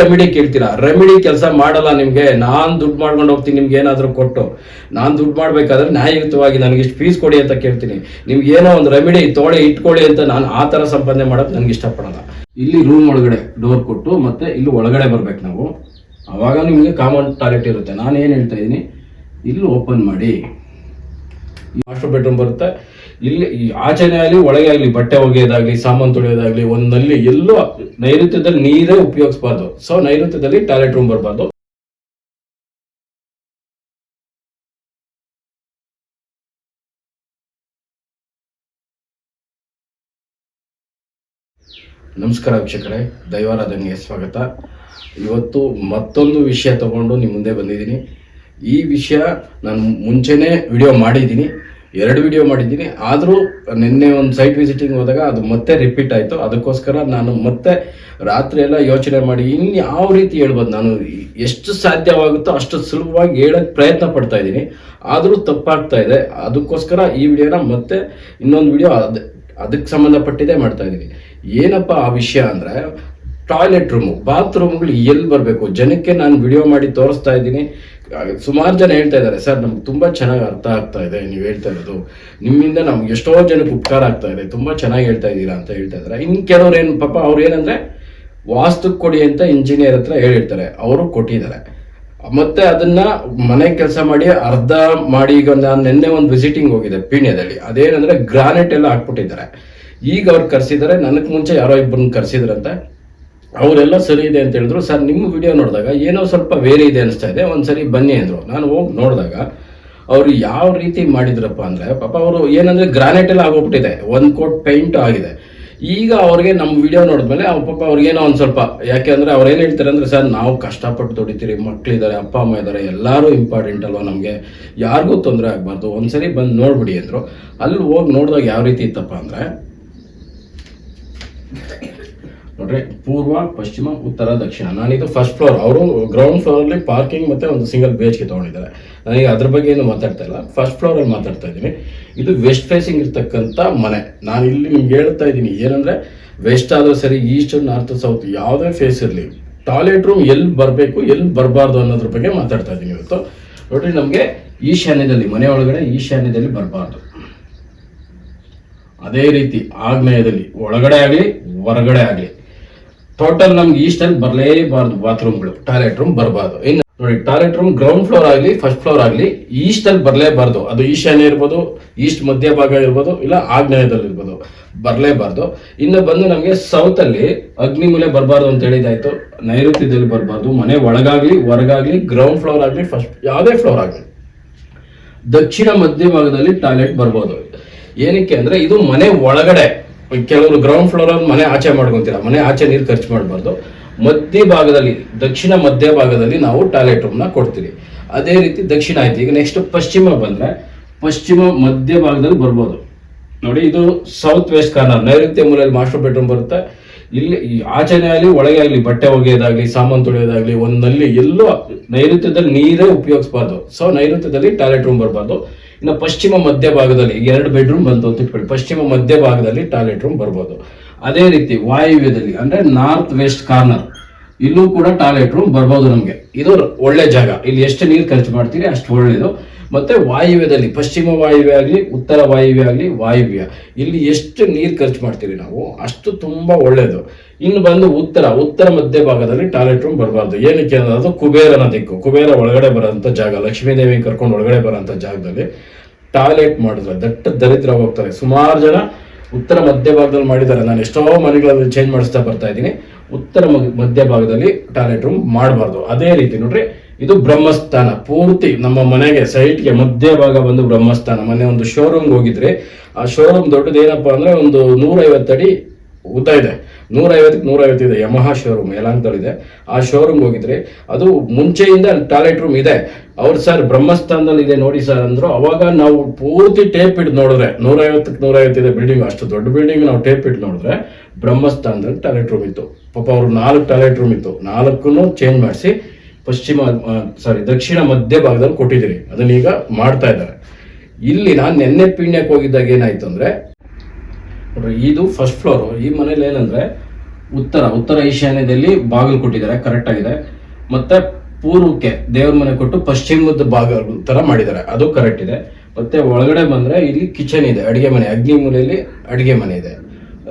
Remedy ಕೇಳ್ತೀರಾ? Remedy ಕೆಲಸ ಮಾಡಲ್ಲ ನಿಮಗೆ. ನಾನು ದುಡ್ಡು ಮಾಡ್ಕೊಂಡು ಹೋಗ್ತೀನಿ, ನಿಮ್ಗೆ ಏನಾದರೂ ಕೊಟ್ಟು. ನಾನು ದುಡ್ಡು ಮಾಡಬೇಕಾದ್ರೆ ನ್ಯಾಯಯುತವಾಗಿ ನನಗೆ ಇಷ್ಟು ಫೀಸ್ ಕೊಡಿ ಅಂತ ಕೇಳ್ತೀನಿ. ನಿಮ್ಗೆ ಏನೋ ಒಂದು ರೆಮಿಡಿ ತೋಳೆ ಇಟ್ಕೊಳ್ಳಿ ಅಂತ ನಾನು ಆ ಥರ ಸಂಪಾದನೆ ಮಾಡೋದು ನನಗೆ ಇಷ್ಟಪಡಲ್ಲ. ಇಲ್ಲಿ ರೂಮ್ ಒಳಗಡೆ ಡೋರ್ ಕೊಟ್ಟು ಮತ್ತೆ ಇಲ್ಲಿ ಒಳಗಡೆ ಬರ್ಬೇಕು ನಾವು. ಅವಾಗ ನಿಮಗೆ ಕಾಮನ್ ಟಾಯ್ಲೆಟ್ ಇರುತ್ತೆ. ನಾನು ಏನು ಹೇಳ್ತಾ ಇದ್ದೀನಿ? ಇಲ್ಲಿ ಓಪನ್ ಮಾಡಿ. ಮಾಸ್ಟರ್ ಬೆಡ್ರೂಮ್ ಬರುತ್ತೆ. ಇಲ್ಲಿ ಆಚೆನೆ ಆಗಲಿ, ಒಳಗೆ ಆಗಲಿ, ಬಟ್ಟೆ ಒಗೆಯೋದಾಗ್ಲಿ, ಸಾಮಾನು ತೊಳೆಯೋದಾಗ್ಲಿ ಒಂದಲ್ಲಿ ಎಲ್ಲೂ ನೈಋತ್ಯದಲ್ಲಿ ನೀರೇ ಉಪಯೋಗಿಸಬಾರ್ದು. ಸೊ ನೈಋತ್ಯದಲ್ಲಿ ಟಾಯ್ಲೆಟ್ ರೂಮ್ ಬರಬಾರ್ದು. ನಮಸ್ಕಾರ ವೀಕ್ಷಕರೇ, ದೈವಾರಾಧನೆಗೆ ಸ್ವಾಗತ. ಇವತ್ತು ಮತ್ತೊಂದು ವಿಷಯ ತಗೊಂಡು ನಿಮ್ಮ ಮುಂದೆ ಬಂದಿದ್ದೀನಿ. ಈ ವಿಷಯ ನಾನು ಮುಂಚೆನೇ ವಿಡಿಯೋ ಮಾಡಿದ್ದೀನಿ. ಎರಡು ವಿಡಿಯೋ ಮಾಡಿದ್ದೀನಿ. ಆದರೂ ನಿನ್ನೆ ಒಂದು ಸೈಟ್ ವಿಸಿಟಿಂಗ್ ಹೋದಾಗ ಅದು ಮತ್ತೆ ರಿಪೀಟ್ ಆಯಿತು. ಅದಕ್ಕೋಸ್ಕರ ನಾನು ಮತ್ತೆ ರಾತ್ರಿ ಎಲ್ಲ ಯೋಚನೆ ಮಾಡಿ ಇನ್ನು ಯಾವ ರೀತಿ ಹೇಳ್ಬೋದು ನಾನು? ಎಷ್ಟು ಸಾಧ್ಯವಾಗುತ್ತೋ ಅಷ್ಟು ಸುಲಭವಾಗಿ ಹೇಳಕ್ಕೆ ಪ್ರಯತ್ನ ಪಡ್ತಾ ಇದ್ದೀನಿ. ಆದರೂ ತಪ್ಪಾಗ್ತಾ ಇದೆ. ಅದಕ್ಕೋಸ್ಕರ ಈ ವಿಡಿಯೋನ ಮತ್ತೆ ಇನ್ನೊಂದು ವಿಡಿಯೋ ಅದು, ಅದಕ್ಕೆ ಸಂಬಂಧಪಟ್ಟಿದೆ ಮಾಡ್ತಾ ಇದ್ದೀನಿ. ಏನಪ್ಪ ಆ ವಿಷಯ ಅಂದರೆ ಟಾಯ್ಲೆಟ್ ರೂಮು ಬಾತ್ರೂಮ್ಗಳು ಎಲ್ಲಿ ಬರಬೇಕು? ಜನಕ್ಕೆ ನಾನು ವಿಡಿಯೋ ಮಾಡಿ ತೋರಿಸ್ತಾ ಇದ್ದೀನಿ. ಸುಮಾರು ಜನ ಹೇಳ್ತಾ ಇದ್ದಾರೆ, ಸರ್, ನಮ್ಗೆ ತುಂಬ ಚೆನ್ನಾಗಿ ಅರ್ಥ ಆಗ್ತಾ ಇದೆ, ನೀವು ಹೇಳ್ತಾ ಇರೋದು. ನಿಮ್ಮಿಂದ ನಮ್ಗೆ ಎಷ್ಟೋ ಜನಕ್ಕೆ ಉಪಕಾರ ಆಗ್ತಾ ಇದೆ, ತುಂಬ ಚೆನ್ನಾಗಿ ಹೇಳ್ತಾ ಇದ್ದೀರಾ ಅಂತ ಹೇಳ್ತಾ ಇದ್ದಾರೆ. ಇನ್ನು ಕೆಲವ್ರು ಏನು, ಪಾಪ ಅವ್ರು ಏನಂದ್ರೆ, ವಾಸ್ತು ಕೊಡಿ ಅಂತ ಇಂಜಿನಿಯರ್ ಹತ್ರ ಹೇಳಿರ್ತಾರೆ ಅವರು ಕೊಟ್ಟಿದ್ದಾರೆ. ಮತ್ತೆ ಅದನ್ನ ಮನೆ ಕೆಲಸ ಮಾಡಿ, ಅರ್ಧ ಮಾಡಿ, ಈಗ ನಾನು ನಿನ್ನೆ ಒಂದು ವಿಸಿಟಿಂಗ್ ಹೋಗಿದೆ ಪೀಣ್ಯದಲ್ಲಿ, ಅದೇನಂದ್ರೆ ಗ್ರಾನೈಟ್ ಎಲ್ಲ ಹಾಕ್ಬಿಟ್ಟಿದ್ದಾರೆ. ಈಗ ಅವ್ರು ಕರ್ಸಿದ್ದಾರೆ, ನನಗೆ ಮುಂಚೆ ಯಾರೋ ಇಬ್ಬರನ್ನ ಕರ್ಸಿದ್ರಂತೆ ಅವರೆಲ್ಲ ಸರಿ ಇದೆ ಅಂತ ಹೇಳಿದ್ರು. ಸರ್, ನಿಮ್ಮ ವಿಡಿಯೋ ನೋಡಿದಾಗ ಏನೋ ಸ್ವಲ್ಪ ಬೇರೆ ಇದೆ ಅನಿಸ್ತಾ ಇದೆ, ಒಂದ್ಸರಿ ಬನ್ನಿ ಅಂದರು. ನಾನು ಹೋಗಿ ನೋಡಿದಾಗ ಅವರು ಯಾವ ರೀತಿ ಮಾಡಿದ್ರಪ್ಪ ಅಂದರೆ, ಪಾಪ ಅವರು ಏನಂದರೆ ಗ್ರಾನೈಟ್ ಎಲ್ಲ ಆಗೋಗ್ಬಿಟ್ಟಿದೆ. ಒಂದು ಕೋಟ್ ಪೇಂಟ್ ಆಗಿದೆ. ಈಗ ಅವ್ರಿಗೆ ನಮ್ಮ ವಿಡಿಯೋ ನೋಡಿದ್ಮೇಲೆ ಅವ್ರ ಪಾಪ ಅವ್ರಿಗೇನೋ ಒಂದು ಸ್ವಲ್ಪ, ಯಾಕೆ ಅಂದರೆ ಅವ್ರು ಏನು ಹೇಳ್ತಾರೆ ಅಂದರೆ, ಸರ್, ನಾವು ಕಷ್ಟಪಟ್ಟು ದುಡಿತೀರಿ ಮಕ್ಕಳಿದ್ದಾರೆ ಅಪ್ಪ, ಅಮ್ಮ ಇದ್ದಾರೆ, ಎಲ್ಲರೂ ಇಂಪಾರ್ಟೆಂಟ್ ಅಲ್ವಾ ನಮಗೆ? ಯಾರಿಗೂ ತೊಂದರೆ ಆಗಬಾರ್ದು, ಒಂದ್ಸರಿ ಬಂದು ನೋಡ್ಬಿಡಿ ಅಂದರು. ಅಲ್ಲಿ ಹೋಗಿ ನೋಡಿದಾಗ ಯಾವ ರೀತಿ ಇತ್ತಪ್ಪ ಅಂದ್ರೆ ನೋಡ್ರಿ, ಪೂರ್ವ, ಪಶ್ಚಿಮ, ಉತ್ತರ, ದಕ್ಷಿಣ. ನಾನಿದು ಫಸ್ಟ್ ಫ್ಲೋರ್ ಅವರು ಗ್ರೌಂಡ್ ಫ್ಲೋರ್ ಅಲ್ಲಿ ಪಾರ್ಕಿಂಗ್ ಮತ್ತೆ ಒಂದು ಸಿಂಗಲ್ ಬಿ ಎಚ್ ಕೆ ತಗೊಂಡಿದ್ದಾರೆ. ನನಗೆ ಅದ್ರ ಬಗ್ಗೆ ಏನು ಮಾತಾಡ್ತಾ ಇಲ್ಲ. ಫಸ್ಟ್ ಫ್ಲೋರ್ ಅಲ್ಲಿ ಮಾತಾಡ್ತಾ ಇದ್ದೀನಿ. ಇದು ವೆಸ್ಟ್ ಫೇಸಿಂಗ್ ಇರ್ತಕ್ಕಂಥ ಮನೆ. ನಾನು ಇಲ್ಲಿ ನಿಮ್ಗೆ ಹೇಳ್ತಾ ಇದ್ದೀನಿ, ಏನಂದ್ರೆ ವೆಸ್ಟ್ ಆದ್ರೂ ಸರಿ ಈಸ್ಟ್ ನಾರ್ತ್ ಸೌತ್ ಯಾವುದೇ ಫೇಸ್ ಇರಲಿ. ಟಾಯ್ಲೆಟ್ ರೂಮ್ ಎಲ್ಲಿ ಬರಬೇಕು, ಎಲ್ಲಿ ಬರಬಾರ್ದು ಅನ್ನೋದ್ರ ಬಗ್ಗೆ ಮಾತಾಡ್ತಾ ಇದ್ದೀನಿ ಇವತ್ತು. ನೋಡ್ರಿ, ನಮಗೆ ಈಶಾನ್ಯದಲ್ಲಿ, ಮನೆ ಒಳಗಡೆ ಈಶಾನ್ಯದಲ್ಲಿ ಬರಬಾರ್ದು. ಅದೇ ರೀತಿ ಆಗ್ನೇಯದಲ್ಲಿ, ಒಳಗಡೆ ಆಗಲಿ, ಹೊರಗಡೆ ಆಗಲಿ. ಟೋಟಲ್ ನಮ್ಗೆ ಈಸ್ಟ್ ಅಲ್ಲಿ ಬರಲೇಬಾರ್ದು ಬಾತ್ರೂಮ್ಗಳು ಟಾಯ್ಲೆಟ್ ರೂಮ್ ಬರಬಾರ್ದು. ಇನ್ನು ನೋಡಿ ಟಾಯ್ಲೆಟ್ ರೂಮ್ ಗ್ರೌಂಡ್ ಫ್ಲೋರ್ ಆಗಲಿ ಫಸ್ಟ್ ಫ್ಲೋರ್ ಆಗಲಿ ಈಸ್ಟ್ ಅಲ್ಲಿ ಬರಲೇಬಾರ್ದು. ಅದು ಈಶಾನ್ಯ ಇರ್ಬೋದು ಈಸ್ಟ್ ಮಧ್ಯ ಭಾಗ ಇರ್ಬೋದು, ಇಲ್ಲ ಆಗ್ನೇಯದಲ್ಲಿ ಇರ್ಬೋದು, ಬರಲೇಬಾರ್ದು. ಇನ್ನು ಬಂದು ನಮಗೆ ಸೌತ್ ಅಲ್ಲಿ ಅಗ್ನಿಮೂಲೆ ಬರಬಾರ್ದು ಅಂತ ಹೇಳಿದಾಯ್ತು. ನೈಋತ್ಯದಲ್ಲಿ ಬರಬಾರ್ದು, ಮನೆ ಒಳಗಾಗ್ಲಿ, ಹೊರಗಾಗ್ಲಿ ಗ್ರೌಂಡ್ ಫ್ಲೋರ್ ಆಗಲಿ ಫಸ್ಟ್ ಯಾವುದೇ ಫ್ಲೋರ್ ಆಗಲಿ. ದಕ್ಷಿಣ ಮಧ್ಯ ಭಾಗದಲ್ಲಿ ಟಾಯ್ಲೆಟ್ ಬರ್ಬೋದು. ಏನಕ್ಕೆ ಅಂದ್ರೆ, ಇದು ಮನೆ ಒಳಗಡೆ. ಕೆಲವರು ಗ್ರೌಂಡ್ ಫ್ಲೋರ್ ಅಲ್ಲಿ ಮನೆ ಆಚೆ ಮಾಡ್ಕೊಂತೀರ, ಮನೆ ಆಚೆ ನೀರು ಖರ್ಚು ಮಾಡಬಾರ್ದು. ಮಧ್ಯ ಭಾಗದಲ್ಲಿ, ದಕ್ಷಿಣ ಮಧ್ಯ ಭಾಗದಲ್ಲಿ ನಾವು ಟಾಯ್ಲೆಟ್ ರೂಮ್ನ ಕೊಡ್ತೀವಿ. ಅದೇ ರೀತಿ ದಕ್ಷಿಣ ಆಯ್ತು. ಈಗ ನೆಕ್ಸ್ಟ್ ಪಶ್ಚಿಮ ಬಂದ್ರೆ, ಪಶ್ಚಿಮ ಮಧ್ಯ ಭಾಗದಲ್ಲಿ ಬರ್ಬೋದು. ನೋಡಿ, ಇದು ಸೌತ್ ವೆಸ್ಟ್ ಕಾರ್ನರ್ ನೈಋತ್ಯ ಮೂಲೆಯಲ್ಲಿ ಮಾಸ್ಟರ್ ಬೆಡ್ರೂಮ್ ಬರುತ್ತೆ. ಇಲ್ಲಿ ಆಚೆನೆ ಆಗಲಿ, ಒಳಗೆ ಆಗಲಿ, ಬಟ್ಟೆ ಒಗೆಯೋದಾಗಲಿ, ಸಾಮಾನು ತೊಳೆಯೋದಾಗಲಿ ಒಂದಲ್ಲಿ ಎಲ್ಲೋ ನೈಋತ್ಯದಲ್ಲಿ ನೀರೇ ಉಪಯೋಗಿಸಬಾರ್ದು. ಸೊ ನೈಋತ್ಯದಲ್ಲಿ ಟಾಯ್ಲೆಟ್ ರೂಮ್ ಬರಬಾರ್ದು. ಇನ್ನು ಪಶ್ಚಿಮ ಮಧ್ಯ ಭಾಗದಲ್ಲಿ ಈಗ ಎರಡು ಬೆಡ್ರೂಮ್ ಬಂತು ಅಂತ ಇಟ್ಕೊಳ್ಳಿ. ಪಶ್ಚಿಮ ಮಧ್ಯ ಭಾಗದಲ್ಲಿ ಟಾಯ್ಲೆಟ್ ರೂಮ್ ಬರ್ಬೋದು. ಅದೇ ರೀತಿ ವಾಯುವ್ಯದಲ್ಲಿ ಅಂದ್ರೆ ನಾರ್ತ್ ವೆಸ್ಟ್ ಕಾರ್ನರ್ ಇಲ್ಲೂ ಕೂಡ ಟಾಯ್ಲೆಟ್ ರೂಮ್ ಬರ್ಬೋದು ನಮಗೆ. ಇದು ಒಳ್ಳೆ ಜಾಗ. ಇಲ್ಲಿ ಎಷ್ಟು ನೀರು ಖರ್ಚು ಮಾಡ್ತೀರಿ ಅಷ್ಟು ಒಳ್ಳೇದು. ಮತ್ತೆ ವಾಯುವ್ಯದಲ್ಲಿ ಪಶ್ಚಿಮ ವಾಯುವ್ಯ ಆಗಲಿ, ಉತ್ತರ ವಾಯುವ್ಯ ಆಗಲಿ, ವಾಯುವ್ಯ. ಇಲ್ಲಿ ಎಷ್ಟು ನೀರು ಖರ್ಚು ಮಾಡ್ತೀವಿ ನಾವು, ಅಷ್ಟು ತುಂಬ ಒಳ್ಳೆಯದು ಇನ್ನು ಬಂದು ಉತ್ತರ ಉತ್ತರ ಮಧ್ಯ ಭಾಗದಲ್ಲಿ ಟಾಯ್ಲೆಟ್ ರೂಮ್ ಬರಬಾರ್ದು. ಏನಕ್ಕೆ ಅಂದ್ರೆ ಅದು ಕುಬೇರನ ದಿಕ್ಕು. ಕುಬೇರ ಒಳಗಡೆ ಬರೋಂಥ ಜಾಗ ಲಕ್ಷ್ಮೀದೇವಿ ಕರ್ಕೊಂಡು ಒಳಗಡೆ ಬರೋಂಥ ಜಾಗದಲ್ಲಿ ಟಾಯ್ಲೆಟ್ ಮಾಡಿದ್ರೆ, ದಟ್ಟ ದರಿದ್ರ ಹೋಗ್ತಾರೆ. ಸುಮಾರು ಜನ ಉತ್ತರ ಮಧ್ಯ ಭಾಗದಲ್ಲಿ ಮಾಡಿದ್ದಾರೆ. ನಾನು ಎಷ್ಟೋ ಮನೆಗಳಲ್ಲಿ ಚೇಂಜ್ ಮಾಡಿಸ್ತಾ ಬರ್ತಾ ಇದ್ದೀನಿ. ಉತ್ತರ ಮಧ್ಯ ಭಾಗದಲ್ಲಿ ಟಾಯ್ಲೆಟ್ ರೂಮ್ ಮಾಡಬಾರ್ದು. ಅದೇ ರೀತಿ ನೋಡ್ರಿ ಇದು ಬ್ರಹ್ಮಸ್ಥಾನ. ಪೂರ್ತಿ ನಮ್ಮ ಮನೆಗೆ, ಸೈಟ್ಗೆ ಮಧ್ಯ ಭಾಗ ಬಂದು ಬ್ರಹ್ಮಸ್ಥಾನ. ಮನೆ ಒಂದು ಶೋರೂಮ್ ಹೋಗಿದ್ರೆ. ಆ ಶೋರೂಮ್ ದೊಡ್ಡದು ಏನಪ್ಪಾ ಅಂದ್ರೆ ಒಂದು ನೂರೈವತ್ತು ಅಡಿ ಉದ್ದ ಇದೆ. ನೂರೈವತ್ತಕ್ಕೆ ನೂರೈವತ್ತು ಇದೆ. ಯಮಹ ಶೋರೂಮ್ ಇದೆ. ಆ ಶೋರೂಮ್ ಹೋಗಿದ್ರೆ. ಅದು ಮುಂಚೆಯಿಂದ ಟಾಯ್ಲೆಟ್ ರೂಮ್ ಇದೆ. ಅವ್ರು ಸರ್ ಬ್ರಹ್ಮಸ್ಥಾನದಲ್ಲಿ ಇದೆ ನೋಡಿ ಸರ್ ಅಂದ್ರು. ಅವಾಗ ನಾವು ಪೂರ್ತಿ ಟೇಪ್ ಇಟ್ಟು ನೋಡಿದ್ರೆ, ನೂರೈವತ್ತಕ್ಕೆ ನೂರೈವತ್ತು ಇದೆ ಬಿಲ್ಡಿಂಗ್ ಅಷ್ಟು ದೊಡ್ಡ ಬಿಲ್ಡಿಂಗ್ ನಾವು ಟೇಪ್ ಇಟ್ಟು ನೋಡಿದ್ರೆ ಬ್ರಹ್ಮಸ್ಥಾನದಲ್ಲಿ ಟಾಯ್ಲೆಟ್ ರೂಮ್ ಇತ್ತು. ಪಾಪ ಅವ್ರು ನಾಲ್ಕು ಟಾಯ್ಲೆಟ್ ರೂಮ್ ಇತ್ತು. ನಾಲ್ಕು ಚೇಂಜ್ ಮಾಡಿಸಿ ಪಶ್ಚಿಮ ಸಾರಿ ದಕ್ಷಿಣ ಮಧ್ಯ ಭಾಗದಲ್ಲಿ ಕೊಟ್ಟಿದ್ದೀರಿ. ಅದನ್ನ ಈಗ ಮಾಡ್ತಾ ಇದ್ದಾರೆ. ಇಲ್ಲಿ ನಾನು ನೆನ್ನೆ ಪೀಣ್ಯಕ್ಕೆ ಹೋಗಿದ್ದಾಗ ಏನಾಯ್ತು ಅಂದ್ರೆ, ನೋಡ್ರಿ, ಇದು ಫಸ್ಟ್ ಫ್ಲೋರ್ ಈ ಮನೇಲಿ ಏನಂದ್ರೆ, ಉತ್ತರ ಉತ್ತರ ಈಶಾನ್ಯದಲ್ಲಿ ಬಾಗಿಲು ಕೊಟ್ಟಿದ್ದಾರೆ ಕರೆಕ್ಟ್ ಆಗಿದೆ. ಮತ್ತೆ ಪೂರ್ವಕ್ಕೆ ದೇವ್ರ ಮನೆ ಕೊಟ್ಟು ಪಶ್ಚಿಮದ ಭಾಗ ತರ ಮಾಡಿದ್ದಾರೆ. ಅದು ಕರೆಕ್ಟ್ ಇದೆ. ಮತ್ತೆ ಒಳಗಡೆ ಬಂದ್ರೆ ಇಲ್ಲಿ ಕಿಚನ್ ಇದೆ, ಅಡಿಗೆ ಮನೆ. ಅಗ್ನಿ ಮೂಲೆಯಲ್ಲಿ ಅಡಿಗೆ ಮನೆ ಇದೆ.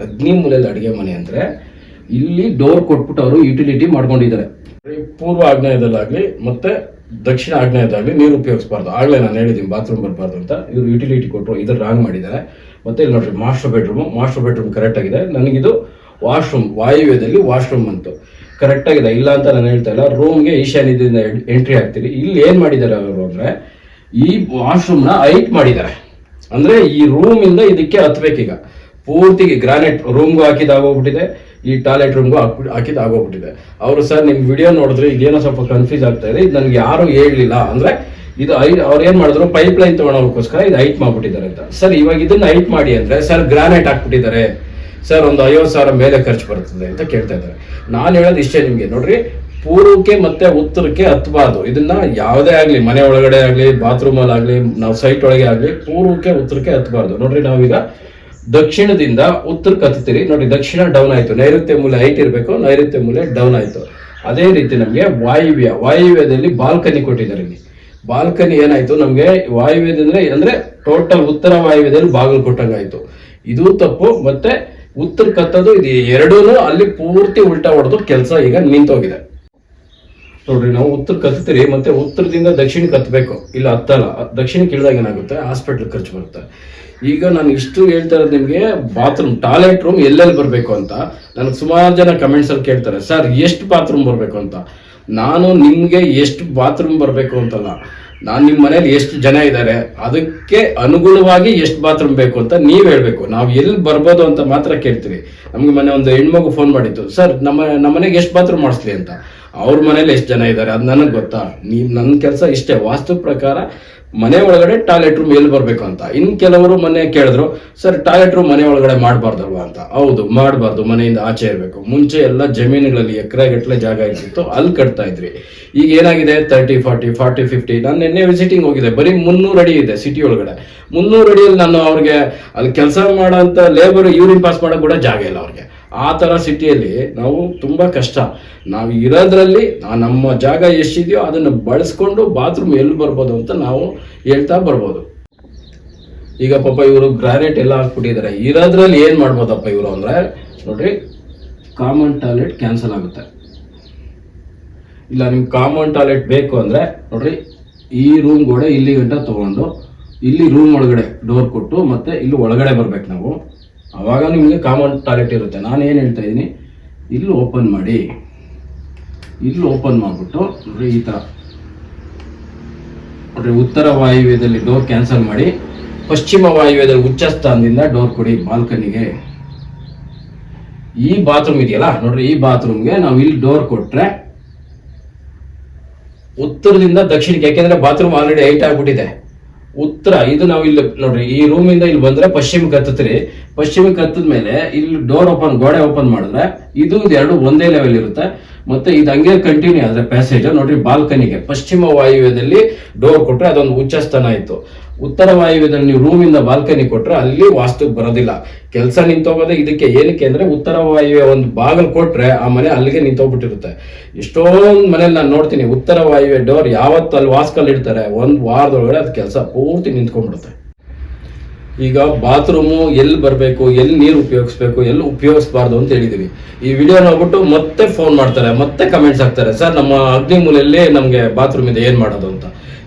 ಅಗ್ನಿ ಮೂಲೆಯಲ್ಲಿ ಅಡಿಗೆ ಮನೆ ಅಂದ್ರೆ, ಇಲ್ಲಿ ಡೋರ್ ಕೊಟ್ಬಿಟ್ಟು ಅವರು ಯುಟಿಲಿಟಿ ಮಾಡ್ಕೊಂಡಿದ್ದಾರೆ. ಪೂರ್ವ ಆಗ್ನೇಯದಲ್ಲಾಗ್ಲಿ ಮತ್ತೆ ದಕ್ಷಿಣ ಆಗ್ನೇಯದಾಗ್ಲಿ ನೀರು ಉಪಯೋಗಿಸಬಾರ್ದು. ಆಗ್ಲೇ ನಾನು ಹೇಳಿದ್ದೀನಿ ಬಾತ್ರೂಮ್ ಬರಬಾರ್ದು ಅಂತ. ಇವರು ಯುಟಿಲಿಟಿ ಕೊಟ್ಟರು ಇದ್ರ ರಾಂಗ್ ಮಾಡಿದ್ದಾರೆ. ಮತ್ತೆ ಇಲ್ಲಿ ನೋಡ್ರಿ master bedroom master bedroom correct ಆಗಿದೆ. ನನಗಿದು ವಾಶ್ರೂಮ್ ವಾಯುವ್ಯದಲ್ಲಿ ವಾಶ್ರೂಮ್ ಅಂತು. ಕರೆಕ್ಟ್ ಆಗಿದೆ. ಇಲ್ಲ ಅಂತ ನಾನು ಹೇಳ್ತಾ ಇಲ್ಲ. ರೂಮ್ಗೆ ಈಶಾನ್ಯದಿಂದ ಎಂಟ್ರಿ ಆಗ್ತೀರಿ ಇಲ್ಲಿ ಏನು ಮಾಡಿದ್ದಾರೆ ಅವರು ಅಂದ್ರೆ, ಈ ವಾಶ್ರೂಮ್ನ ಹೈಟ್ ಮಾಡಿದ್ದಾರೆ. ಅಂದ್ರೆ ಈ ರೂಮ್ ಇಂದ ಇದಕ್ಕೆ ಹತ್ಬೇಕೀಗ. ಪೂರ್ತಿಗೆ ಗ್ರಾನೈಟ್ ರೂಮ್ಗೂ ಹಾಕಿದ ಆಗೋಗ್ಬಿಟ್ಟಿದೆ ಈ ಟಾಯ್ಲೆಟ್ ರೂಮ್ಗೂ ಹಾಕಿದ ಆಗೋಗ್ಬಿಟ್ಟಿದೆ. ಅವರು ಸರ್ ನಿಮ್ ವಿಡಿಯೋ ನೋಡಿದ್ರೆ ಇದೇನೋ ಸ್ವಲ್ಪ ಕನ್ಫ್ಯೂಸ್ ಆಗ್ತಾ ಇದೆ. ಇದು ನನಗೆ ಯಾರು ಹೇಳಲಿಲ್ಲ. ಅಂದ್ರೆ ಇದು ಐ, ಅವ್ರು ಏನ್ ಮಾಡಿದ್ರು? ಪೈಪ್ ಲೈನ್ ತಗೊಳೋದಕ್ಕೋಸ್ಕರ ಇದು ಹೈಟ್ ಮಾಡ್ಬಿಟ್ಟಿದ್ದಾರೆ ಅಂತ. ಸರ್, ಇವಾಗ ಇದನ್ನ ಹೈಟ್ ಮಾಡಿ ಅಂದ್ರೆ ಸರ್ ಗ್ರಾನೈಟ್ ಹಾಕ್ಬಿಟ್ಟಿದ್ದಾರೆ. ಸರ್, ಒಂದು ಐವತ್ತು ಸಾವಿರ ಮೇಲೆ ಖರ್ಚು ಬರ್ತದೆ ಅಂತ ಕೇಳ್ತಾ ಇದ್ದಾರೆ. ನಾನು ಹೇಳೋದು ಇಷ್ಟೇ ನಿಮ್ಗೆ. ನೋಡ್ರಿ, ಪೂರ್ವಕ್ಕೆ ಮತ್ತೆ ಉತ್ತರಕ್ಕೆ ಹತ್ತಬಾರ್ದು ಇದನ್ನ ಯಾವುದೇ ಆಗ್ಲಿ, ಮನೆ ಒಳಗಡೆ ಆಗ್ಲಿ ಬಾತ್ರೂಮ್ ಅಲ್ಲಿ ಆಗ್ಲಿ ನಾವು ಸೈಟ್ ಒಳಗೆ ಆಗ್ಲಿ, ಪೂರ್ವಕ್ಕೆ ಉತ್ತರಕ್ಕೆ ಹತ್ತಬಾರ್ದು ನೋಡ್ರಿ ನಾವೀಗ ದಕ್ಷಿಣದಿಂದ ಉತ್ತರಕ್ಕೆ ಹತ್ತಿರಿ ನೋಡಿ ದಕ್ಷಿಣ ಡೌನ್ ಆಯಿತು. ನೈಋತ್ಯ ಮೂಲೆ ಹೈಟ್ ಇರಬೇಕು, ನೈಋತ್ಯ ಮೂಲೆ ಡೌನ್ ಆಯಿತು. ಅದೇ ರೀತಿ ನಮಗೆ ವಾಯುವ್ಯ, ವಾಯುವ್ಯದಲ್ಲಿ ಬಾಲ್ಕನಿ ಕೊಟ್ಟಿದ್ದಾರೆ ಇಲ್ಲಿ. ಬಾಲ್ಕನಿ ಏನಾಯ್ತು ನಮಗೆ? ವಾಯುವ್ಯದಂದ್ರೆ ಅಂದ್ರೆ ಟೋಟಲ್ ಉತ್ತರ ವಾಯುವ್ಯದಲ್ಲಿ ಬಾಗಿಲು ಕೊಟ್ಟಂಗಾಯಿತು. ಇದು ತಪ್ಪು, ಮತ್ತೆ ಉತ್ತರ ಕತ್ತದು, ಇದು ಎರಡೂ ಅಲ್ಲಿ ಪೂರ್ತಿ ಉಲ್ಟಾ ಹೊಡೆದು ಕೆಲಸ ಈಗ ನಿಂತೋಗಿದೆ. ನೋಡ್ರಿ, ನಾವು ಉತ್ತರ ಕತ್ತೀರಿ, ಮತ್ತೆ ಉತ್ತರದಿಂದ ದಕ್ಷಿಣಕ್ಕೆ ಕತ್ತಬೇಕು ಇಲ್ಲ, ಹತ್ತಲ್ಲ ದಕ್ಷಿಣಕ್ಕೆ ಇಳಿದಾಗ ಏನಾಗುತ್ತೆ? ಹಾಸ್ಪಿಟ್ಲ್ ಖರ್ಚು ಬರುತ್ತೆ. ಈಗ ನಾನು ಇಷ್ಟು ಹೇಳ್ತಾ ಇರೋದು ನಿಮಗೆ ಬಾತ್ರೂಮ್ ಟಾಯ್ಲೆಟ್ ರೂಮ್ ಎಲ್ಲೆಲ್ಲಿ ಬರಬೇಕು ಅಂತ ನನಗೆ ಸುಮಾರು ಜನ ಕಮೆಂಟ್ಸಲ್ಲಿ ಕೇಳ್ತಾರೆ. ಸರ್ ಎಷ್ಟು ಬಾತ್ರೂಮ್ ಬರಬೇಕು ಅಂತ? ನಾನು ನಿಮಗೆ ಎಷ್ಟು ಬಾತ್ರೂಮ್ ಬರಬೇಕು ಅಂತಲ್ಲ, ನಾನು ನಿಮ್ಮ ಮನೇಲಿ ಎಷ್ಟು ಜನ ಇದ್ದಾರೆ ಅದಕ್ಕೆ ಅನುಗುಣವಾಗಿ ಎಷ್ಟು ಬಾತ್ರೂಮ್ ಬೇಕು ಅಂತ ನೀವು ಹೇಳಬೇಕು. ನಾವು ಎಲ್ಲಿ ಬರ್ಬೋದು ಅಂತ ಮಾತ್ರ ಕೇಳ್ತೀರಿ. ನಮಗೆ ಮೊನ್ನೆ ಒಂದು ಹೆಣ್ಮಗು ಫೋನ್ ಮಾಡಿತ್ತು ಸರ್ ನಮ್ಮ ನಮ್ಮ ಮನೆಗೆ ಎಷ್ಟು ಬಾತ್ರೂಮ್ ಮಾಡಿಸ್ಲಿ? ಅಂತ. ಅವ್ರ ಮನೇಲಿ ಎಷ್ಟು ಜನ ಇದ್ದಾರೆ ಅದು ನನಗೆ ಗೊತ್ತಾ? ನೀವು ನನ್ನ ಕೆಲಸ ಇಷ್ಟೇ, ವಾಸ್ತು ಪ್ರಕಾರ ಮನೆ ಒಳಗಡೆ ಟಾಯ್ಲೆಟ್ ರೂಮ್ ಎಲ್ಲಿ ಬರಬೇಕು ಅಂತ. ಇನ್ ಕೆಲವರು ಮನೆ ಕೇಳಿದ್ರು, ಸರ್, ಟಾಯ್ಲೆಟ್ ರೂಮ್ ಮನೆ ಒಳಗಡೆ ಮಾಡಬಾರ್ದಲ್ವಾ ಅಂತ. ಹೌದು, ಮಾಡಬಾರ್ದು, ಮನೆಯಿಂದ ಆಚೆ ಇರಬೇಕು. ಮುಂಚೆ ಎಲ್ಲ ಜಮೀನುಗಳಲ್ಲಿ ಎಕರೆ ಗಟ್ಟಲೆ ಜಾಗ ಇರ್ತಿತ್ತು, ಅಲ್ಲಿ ಕಟ್ತಾ ಇದ್ರಿ. ಈಗ ಏನಾಗಿದೆ? ತರ್ಟಿ ಫಾರ್ಟಿ ಫಾರ್ಟಿ ಫಿಫ್ಟಿ ನಾನು ನಿನ್ನೆ ವಿಸಿಟಿಂಗ್ ಹೋಗಿದೆ ಬರೀ ಮುನ್ನೂರು ಅಡಿ ಇದೆ ಸಿಟಿ ಒಳಗಡೆ. ಮುನ್ನೂರು ಅಡಿಯಲ್ಲಿ ನಾನು ಅವ್ರಿಗೆ, ಅಲ್ಲಿ ಕೆಲಸ ಮಾಡೋಂಥ ಲೇಬರ್ ಯೂರಿನ್ ಪಾಸ್ ಮಾಡೋಕೆ ಕೂಡ ಜಾಗ ಇಲ್ಲ ಅವ್ರಿಗೆ. ಆ ಥರ ಸಿಟಿಯಲ್ಲಿ ನಾವು ತುಂಬ ಕಷ್ಟ. ನಾವು ಇರೋದ್ರಲ್ಲಿ ನಮ್ಮ ಜಾಗ ಎಷ್ಟಿದೆಯೋ ಅದನ್ನು ಬಳಸ್ಕೊಂಡು ಬಾತ್ರೂಮ್ ಎಲ್ಲಿ ಬರ್ಬೋದು ಅಂತ ನಾವು ಹೇಳ್ತಾ ಬರ್ಬೋದು. ಈಗ ಪಾಪ ಇವರು ಗ್ರಾನೈಟ್ ಎಲ್ಲ ಹಾಕ್ಬಿಟ್ಟಿದ್ದಾರೆ. ಇರೋದ್ರಲ್ಲಿ ಏನು ಮಾಡ್ಬೋದಪ್ಪ ಇವರು ಅಂದರೆ, ನೋಡ್ರಿ ಕಾಮನ್ ಟಾಯ್ಲೆಟ್ ಕ್ಯಾನ್ಸಲ್ ಆಗುತ್ತೆ. ಇಲ್ಲ, ನಿಮ್ಗೆ ಕಾಮನ್ ಟಾಯ್ಲೆಟ್ ಬೇಕು ಅಂದರೆ, ನೋಡ್ರಿ, ಈ ರೂಮ್ ಗೋಡೆ ಇಲ್ಲಿ ಗಂಟ ತೊಗೊಂಡು, ಇಲ್ಲಿ ರೂಮ್ ಒಳಗಡೆ ಡೋರ್ ಕೊಟ್ಟು ಮತ್ತೆ ಇಲ್ಲಿ ಒಳಗಡೆ ಬರ್ಬೇಕು ನಾವು. ಅವಾಗ ನಿಮಗೆ ಕಾಮನ್ ಟಾಯ್ಲೆಟ್ ಇರುತ್ತೆ. ನಾನು ಏನು ಹೇಳ್ತಾ ಇದ್ದೀನಿ? ಇಲ್ಲಿ ಓಪನ್ ಮಾಡಿ. ಇಲ್ಲಿ ಓಪನ್ ಮಾಡಿಬಿಟ್ಟು ನೋಡ್ರಿ ಈ ಥರ ನೋಡ್ರಿ ಉತ್ತರ ವಾಯುವ್ಯದಲ್ಲಿ ಡೋರ್ ಕ್ಯಾನ್ಸಲ್ ಮಾಡಿ, ಪಶ್ಚಿಮ ವಾಯುವ್ಯದಲ್ಲಿ ಉಚ್ಚ ಸ್ಥಾನದಿಂದ ಡೋರ್ ಕೊಡಿ ಬಾಲ್ಕನಿಗೆ. ಈ ಬಾತ್ರೂಮ್ ಇದೆಯಲ್ಲ, ನೋಡ್ರಿ ಈ ಬಾತ್ರೂಮ್ಗೆ ನಾವು ಇಲ್ಲಿ ಡೋರ್ ಕೊಟ್ರೆ ಉತ್ತರದಿಂದ ದಕ್ಷಿಣಕ್ಕೆ, ಯಾಕೆಂದ್ರೆ ಬಾತ್ರೂಮ್ ಆಲ್ರೆಡಿ ಹೈಟ್ ಆಗ್ಬಿಟ್ಟಿದೆ. ಉತ್ತರ, ಇದು ನಾವು ಇಲ್ಲಿ, ನೋಡ್ರಿ ಈ ರೂಮ್ ಇಂದ ಇಲ್ಲಿ ಬಂದ್ರೆ ಪಶ್ಚಿಮಕ್ಕೆ ಹತ್ತತ್ರಿ ಪಶ್ಚಿಮಕ್ಕೆ ಹತ್ತದ ಮೇಲೆ ಇಲ್ಲಿ ಡೋರ್ ಓಪನ್ ಗೋಡೆ ಓಪನ್ ಮಾಡಿದ್ರೆ ಇದು ಎರಡು ಒಂದೇ ಲೆವೆಲ್ ಇರುತ್ತೆ. ಮತ್ತೆ ಇದು ಹಂಗೆ ಕಂಟಿನ್ಯೂ ಆದ್ರೆ ಪ್ಯಾಸೇಜ್ ನೋಡ್ರಿ ಬಾಲ್ಕನಿಗೆ ಪಶ್ಚಿಮ ವಾಯುವ್ಯದಲ್ಲಿ ಡೋರ್ ಕೊಟ್ರೆ ಅದೊಂದು ಉಚ್ಚ ಸ್ಥಾನ ಇತ್ತು. ಉತ್ತರ ವಾಯುವ್ಯದಲ್ಲಿ ನೀವು ರೂಮ್ ಇಂದ ಬಾಲ್ಕನಿ ಕೊಟ್ರೆ ಅಲ್ಲಿ ವಾಸ್ತು ಬರೋದಿಲ್ಲ. ಕೆಲಸ ನಿಂತೋಗೋದೇ ಇದಕ್ಕೆ ಏನಕ್ಕೆ ಅಂದ್ರೆ ಉತ್ತರ ವಾಯುವ್ಯ ಒಂದು ಬಾಗಿಲು ಕೊಟ್ರೆ ಆ ಮನೆ ಅಲ್ಲಿಗೆ ನಿಂತೋಗ್ಬಿಟ್ಟಿರುತ್ತೆ. ಎಷ್ಟೊಂದು ಮನೇಲಿ ನಾನು ನೋಡ್ತೀನಿ, ಉತ್ತರ ವಾಯುವ್ಯ ಡೋರ್ ಯಾವತ್ತು ಅಲ್ಲಿ ವಾಸ್ಕಲ್ಲಿ ಇಡ್ತಾರೆ. ಒಂದು ವಾರದೊಳಗಡೆ ಅದು ಕೆಲಸ ಪೂರ್ತಿ ನಿಂತ್ಕೊಂಡ್ಬಿಡುತ್ತೆ. ಈಗ ಬಾತ್ರೂಮು ಎಲ್ಲಿ ಬರಬೇಕು, ಎಲ್ಲಿ ನೀರು ಉಪಯೋಗಿಸ್ಬೇಕು, ಎಲ್ಲಿ ಉಪಯೋಗಿಸ್ಬಾರ್ದು ಅಂತ ಹೇಳಿದೀವಿ. ಈ ವಿಡಿಯೋ ನೋಡ್ಬಿಟ್ಟು ಮತ್ತೆ ಫೋನ್ ಮಾಡ್ತಾರೆ, ಮತ್ತೆ ಕಮೆಂಟ್ಸ್ ಹಾಕ್ತಾರೆ. ಸರ್, ನಮ್ಮ ಅಗ್ನಿ ಮೂಲೆಯಲ್ಲಿ ನಮಗೆ ಬಾತ್ರೂಮ್ ಇದೆ, ಏನು ಮಾಡೋದು ಅಂತ.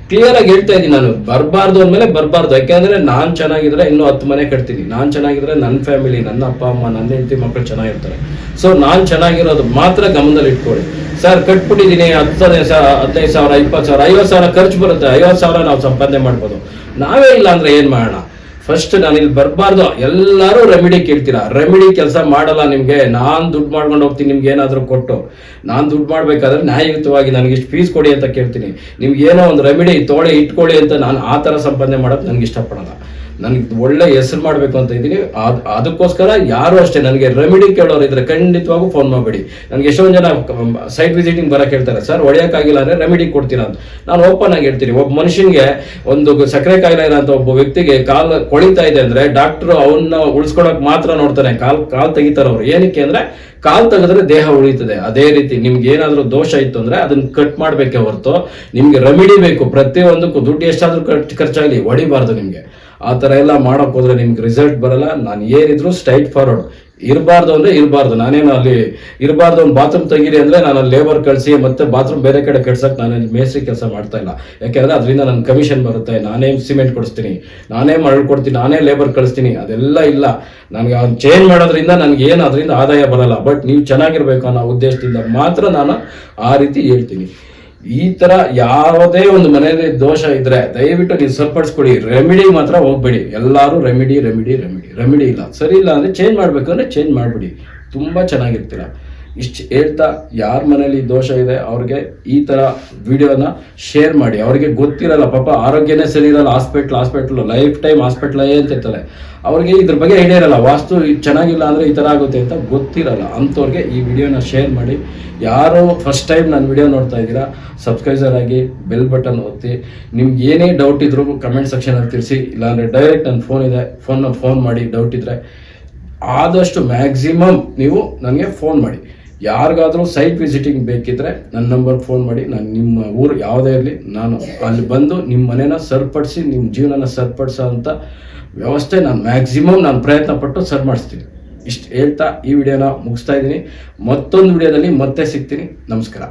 ಕ್ಲಿಯರ್ ಆಗಿ ಹೇಳ್ತಾ ಇದ್ದೀನಿ ನಾನು. ಬರಬಾರ್ದು ಅಂದಮೇಲೆ ಬರಬಾರ್ದು. ಯಾಕೆಂದ್ರೆ ನಾನು ಚೆನ್ನಾಗಿದ್ರೆ ಇನ್ನೂ ಹತ್ತು ಮನೆ ಕಟ್ತೀನಿ. ನಾನು ಚೆನ್ನಾಗಿದ್ರೆ ನನ್ನ ಫ್ಯಾಮಿಲಿ ನನ್ನ ಅಪ್ಪ, ಅಮ್ಮ ನನ್ನ ಹೆಂಡತಿ ಮಕ್ಕಳು ಚೆನ್ನಾಗಿರ್ತಾರೆ. ಸೊ ನಾನು ಚೆನ್ನಾಗಿರೋದು ಮಾತ್ರ ಗಮನದಲ್ಲಿ ಇಟ್ಕೊಳ್ಳಿ. ಸರ್, ಕಟ್ಬಿಟ್ಟಿದ್ದೀನಿ ಹತ್ತನೇ ಸಾವಿರ, ಹದಿನೈದು ಸಾವಿರ, ಇಪ್ಪತ್ತು ಸಾವಿರ, ಐವತ್ತು ಸಾವಿರ ಖರ್ಚು ಬರುತ್ತೆ. ಐವತ್ತು ಸಾವಿರ ನಾವು ಸಂಪಾದನೆ ಮಾಡ್ಬೋದು. ನಾವೇ ಇಲ್ಲ ಅಂದ್ರೆ ಏನು ಮಾಡೋಣ? ಫಸ್ಟ್ ನಾನು ಇಲ್ಲಿ ಬರಬಾರ್ದು. ಎಲ್ಲರೂ ರೆಮಿಡಿ ಕೇಳ್ತೀರಾ? ರೆಮಿಡಿ ಕೆಲಸ ಮಾಡಲ್ಲ ನಿಮಗೆ. ನಾನು ದುಡ್ಡು ಮಾಡ್ಕೊಂಡು ಹೋಗ್ತೀನಿ, ನಿಮ್ಗೆ ಏನಾದರೂ ಕೊಟ್ಟು. ನಾನು ದುಡ್ಡು ಮಾಡಬೇಕಾದ್ರೆ ನ್ಯಾಯಯುತವಾಗಿ ನನಗೆ ಇಷ್ಟು ಫೀಸ್ ಕೊಡಿ ಅಂತ ಕೇಳ್ತೀನಿ. ನಿಮ್ಗೆ ಏನೋ ಒಂದು ರೆಮಿಡಿ ತೋಳೆ ಇಟ್ಕೊಳ್ಳಿ ಅಂತ ನಾನು ಆ ಥರ ಸಂಪಾದನೆ ಮಾಡೋದು ನನಗೆ ಇಷ್ಟಪಡಲ್ಲ. ನನಗೆ ಒಳ್ಳೆ ಹೆಸರು ಮಾಡಬೇಕು ಅಂತ ಇದ್ದೀನಿ. ಅದ್ ಅದಕ್ಕೋಸ್ಕರ ಯಾರು ಅಷ್ಟೇ ನನಗೆ ರೆಮಿಡಿ ಕೇಳೋರು ಇದ್ರೆ ಖಂಡಿತವಾಗೂ ಫೋನ್ ಮಾಡಬೇಡಿ. ನನಗೆ ಎಷ್ಟೊಂದು ಜನ ಸೈಟ್ ವಿಸಿಟಿಂಗ್ ಬರಕ್ಕೆ ಹೇಳ್ತಾರೆ ಸರ್ ಹೊಡೆಯೋಕ್ಕಾಗಿಲ್ಲ ಅಂದ್ರೆ ರೆಮಿಡಿ ಕೊಡ್ತೀರಾ ಅಂತ. ನಾನು ಓಪನ್ ಆಗಿ ಹೇಳ್ತೀನಿ. ಒಬ್ಬ ಮನುಷ್ಯನಿಗೆ ಒಂದು ಸಕ್ಕರೆ ಕಾಯಿಲೆ ಇರೋಂಥ ಒಬ್ಬ ವ್ಯಕ್ತಿಗೆ ಕಾಲ್ ಕೊಳಿತಾ ಇದೆ ಅಂದ್ರೆ ಡಾಕ್ಟರ್ ಅವನ್ನ ಉಳಿಸ್ಕೊಳಕ್ ಮಾತ್ರ ನೋಡ್ತಾನೆ. ಕಾಲ್ ಕಾಲ್ ತೆಗಿತಾರೆ ಅವ್ರು. ಏನಕ್ಕೆ ಅಂದ್ರೆ ಕಾಲ್ ತೆಗೆದ್ರೆ ದೇಹ ಉಳಿತದೆ. ಅದೇ ರೀತಿ ನಿಮ್ಗೆ ಏನಾದರೂ ದೋಷ ಇತ್ತು ಅಂದ್ರೆ ಅದನ್ನ ಕಟ್ ಮಾಡಬೇಕೆ ಹೊರತು ನಿಮಗೆ ರೆಮಿಡಿ ಬೇಕು. ಪ್ರತಿಯೊಂದಕ್ಕೂ ದುಡ್ಡು ಎಷ್ಟಾದರೂ ಖರ್ಚು ಖರ್ಚಾಗಲಿ, ಹೊಡಿಬಾರ್ದು ನಿಮ್ಗೆ. ಆ ಥರ ಎಲ್ಲ ಮಾಡೋಕೆ ಹೋದ್ರೆ ನಿಮ್ಗೆ ರಿಸಲ್ಟ್ ಬರಲ್ಲ. ನಾನು ಏನಿದ್ರು ಸ್ಟ್ರೈಟ್ ಫಾರ್ವರ್ಡ್ ಇರಬಾರ್ದು ಅಂದ್ರೆ ಇರಬಾರ್ದು. ನಾನೇನು ಅಲ್ಲಿ ಇರಬಾರ್ದು ಒಂದು ಬಾತ್ರೂಮ್ ತೆಗೀರಿ ಅಂದ್ರೆ ನಾನು ಅಲ್ಲಿ ಲೇಬರ್ ಕಳಿಸಿ ಮತ್ತೆ ಬಾತ್ರೂಮ್ ಬೇರೆ ಕಡೆ ಕಟ್ಸಕ್ ನಾನು ಮೇಸ್ತ್ರಿ ಕೆಲಸ ಮಾಡ್ತಾ ಇಲ್ಲ. ಯಾಕೆಂದ್ರೆ ಅದರಿಂದ ನನ್ನ ಕಮಿಷನ್ ಬರುತ್ತೆ. ನಾನೇ ಸಿಮೆಂಟ್ ಕೊಡಿಸ್ತೀನಿ. ನಾನೇ ಮರಳು ಕೊಡ್ತೀನಿ. ನಾನೇ ಲೇಬರ್ ಕಳಿಸ್ತೀನಿ. ಅದೆಲ್ಲ ಇಲ್ಲ. ನನಗೆ ಅವ್ನು ಚೇಂಜ್ ಮಾಡೋದ್ರಿಂದ ನನಗೆ ಏನು ಅದರಿಂದ ಆದಾಯ ಬರಲ್ಲ. ಬಟ್ ನೀವು ಚೆನ್ನಾಗಿರ್ಬೇಕು ಅನ್ನೋ ಉದ್ದೇಶದಿಂದ ಮಾತ್ರ ನಾನು ಆ ರೀತಿ ಹೇಳ್ತೀನಿ. ಈ ತರ ಯಾವುದೇ ಒಂದು ಮನೆಯಲ್ಲಿ ದೋಷ ಇದ್ರೆ ದಯವಿಟ್ಟು ನೀವು ಸರಿಪಡಿಸ್ಕೊಳ್ಳಿ ರೆಮಿಡಿ ಮಾತ್ರ ಹೋಗ್ಬೇಡಿ. ಎಲ್ಲರೂ ರೆಮಿಡಿ ರೆಮಿಡಿ ರೆಮಿಡಿ ರೆಮಿಡಿ ಇಲ್ಲ. ಸರಿ ಇಲ್ಲ ಅಂದ್ರೆ ಚೇಂಜ್ ಮಾಡ್ಬೇಕು ಅಂದ್ರೆ ಚೇಂಜ್ ಮಾಡ್ಬಿಡಿ. ತುಂಬಾ ಚೆನ್ನಾಗಿರ್ತೀರ. ಇಷ್ಟು ಹೇಳ್ತಾ ಯಾರ ಮನೇಲಿ ದೋಷ ಇದೆ, ಅವ್ರಿಗೆ ಈ ತರ ವಿಡಿಯೋನ ಶೇರ್ ಮಾಡಿ. ಅವ್ರಿಗೆ ಗೊತ್ತಿರಲ್ಲ, ಪಾಪ ಆರೋಗ್ಯನೇ ಸರಿ ಇರಲ್ಲ, ಹಾಸ್ಪಿಟ್ಲ್ ಹಾಸ್ಪಿಟ್ಲ್, ಲೈಫ್ ಟೈಮ್ ಹಾಸ್ಪಿಟ್ಲೇ ಅಂತ ಇರ್ತಾರೆ ಅವ್ರಿಗೆ ಇದ್ರ ಬಗ್ಗೆ ಐಡಿಯಾ ಇರಲ್ಲ ವಾಸ್ತು ಚೆನ್ನಾಗಿಲ್ಲ ಅಂದ್ರೆ ಈ ತರ ಆಗುತ್ತೆ ಅಂತ ಗೊತ್ತಿರಲ್ಲ. ಅಂಥವ್ರಿಗೆ ಈ ವಿಡಿಯೋನ ಶೇರ್ ಮಾಡಿ. ಯಾರು ಫಸ್ಟ್ ಟೈಮ್ ನನ್ನ ವಿಡಿಯೋ ನೋಡ್ತಾ ಇದ್ದೀರಾ ಸಬ್ಸ್ಕ್ರೈಬರ್ ಆಗಿ ಬೆಲ್ ಬಟನ್ ಒತ್ತಿ. ನಿಮ್ಗೆ ಏನೇ ಡೌಟ್ ಇದ್ರು ಕಮೆಂಟ್ ಸೆಕ್ಷನಲ್ಲಿ ತಿಳಿಸಿ. ಇಲ್ಲಾಂದರೆ ಡೈರೆಕ್ಟ್ ನನ್ನ ಫೋನ್ ಇದೆ ಫೋನ್ನ ಫೋನ್ ಮಾಡಿ ಡೌಟ್ ಇದ್ರೆ ಆದಷ್ಟು ಮ್ಯಾಕ್ಸಿಮಮ್ ನೀವು ನನಗೆ ಫೋನ್ ಮಾಡಿ. ಯಾರಿಗಾದ್ರೂ ಸೈಟ್ ವಿಸಿಟಿಂಗ್ ಬೇಕಿದ್ರೆ ನನ್ನ ನಂಬರ್ ಫೋನ್ ಮಾಡಿ, ನಾನು ನಿಮ್ಮ ಊರು ಯಾವುದೇ ಇರಲಿ, ನಾನು ಅಲ್ಲಿ ಬಂದು ನಿಮ್ಮ ಮನೇನ ಸರಿಪಡಿಸಿ ನಿಮ್ಮ ಜೀವನನ ಸರಿಪಡಿಸೋ ಅಂತ ವ್ಯವಸ್ಥೆ ನಾನು ಮ್ಯಾಕ್ಸಿಮಮ್ ನಾನು ಪ್ರಯತ್ನ ಪಟ್ಟು ಸರ್ ಮಾಡಿಸ್ತೀನಿ. ಇಷ್ಟು ಹೇಳ್ತಾ ಈ ವಿಡಿಯೋನ ಮುಗಿಸ್ತಾ ಇದ್ದೀನಿ. ಮತ್ತೊಂದು ವಿಡಿಯೋದಲ್ಲಿ ಮತ್ತೆ ಸಿಗ್ತೀನಿ. ನಮಸ್ಕಾರ.